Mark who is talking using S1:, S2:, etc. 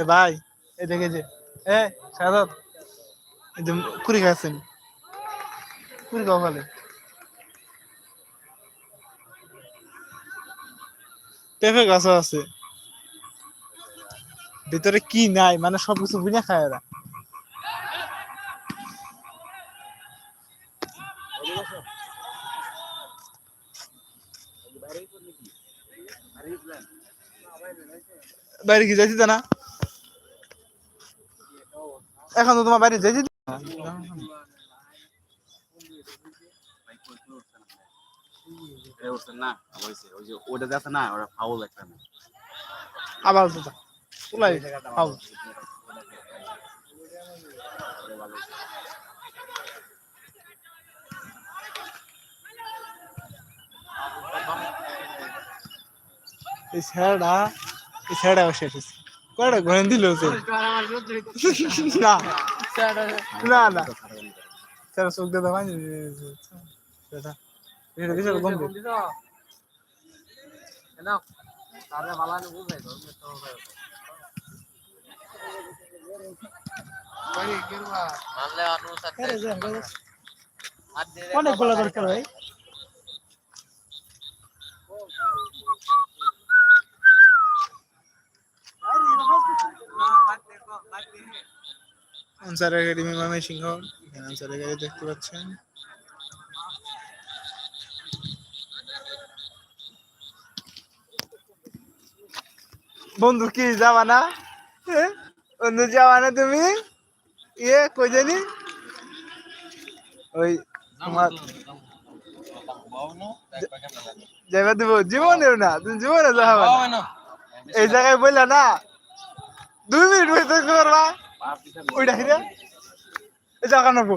S1: এ ভাই এই দেখে যে এ সাদত কুড়ি খাচ্ছেন। খাওয়া পেঁপে গাছও আছে। ভিতরে কি নাই মানে সবকিছু বুঝে খায়
S2: আসো।
S1: বাইরে কি যাইছি না এখন তো তোমার বাইরে যাইছি না
S2: ভাই, কই কোনো উঠছে না। এটা উঠছে না, হয়েছে। ওই যে ওটা যাচ্ছে না, ওটা foul একটা না।
S1: আবার তো তুলাই খাও
S2: ওটা ভালো।
S1: এই ছেড়া এই ছেড়া বসে এসেছে। কয়টা ঘরে দিল না না না। সেটা চোখ দেওয়া সেটা এটা বিশাল গম্ভীর অনেক বলা দরকার ভাই। আনসার একাডেমি ময়মনসিংহ এখানে আনসার একাডেমি দেখতে পাচ্ছেন। বন্ধু কি যাবা না? বন্ধু যাবা না তুমি? ইয়ে কই জানি? ওই তোমার যাইবা দিব জীবনেও না তুমি জীবনে যাবা না। এই জায়গায় বললা না? দুই মিনিট ওইটা হিরে এই জায়গা নেব।